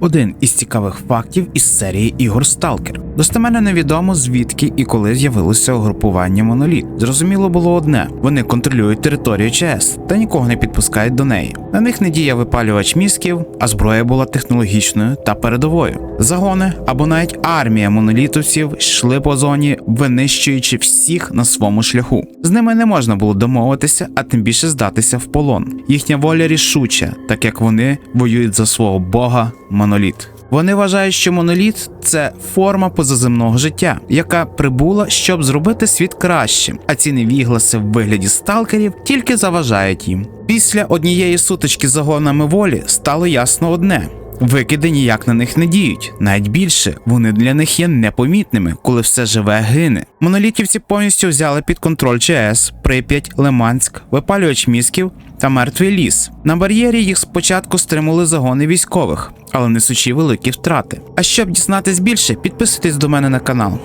Один із цікавих фактів із серії ігор Сталкер. Достеменно невідомо звідки і коли з'явилося угрупування Моноліт. Зрозуміло було одне: вони контролюють територію ЧС та нікого не підпускають до неї. На них не діяв випалювач мізків, а зброя була технологічною та передовою. Загони або навіть армія монолітовців йшли по зоні, винищуючи всіх на своєму шляху. З ними не можна було домовитися, а тим більше здатися в полон. Їхня воля рішуча, так як вони воюють за свого бога моноліт. Вони вважають, що моноліт це форма позаземного життя, яка прибула, щоб зробити світ кращим, а ці невігласи в вигляді сталкерів тільки заважають їм. Після однієї сутички з загонами волі стало ясно одне. Викиди ніяк на них не діють, навіть більше вони для них є непомітними, коли все живе гине. Монолітівці повністю взяли під контроль ЧС, Прип'ять, Лиманськ, випалювач мізків та мертвий ліс. На бар'єрі їх спочатку стримали загони військових, але несучи великі втрати. А щоб дізнатись більше, підписуйтесь до мене на канал.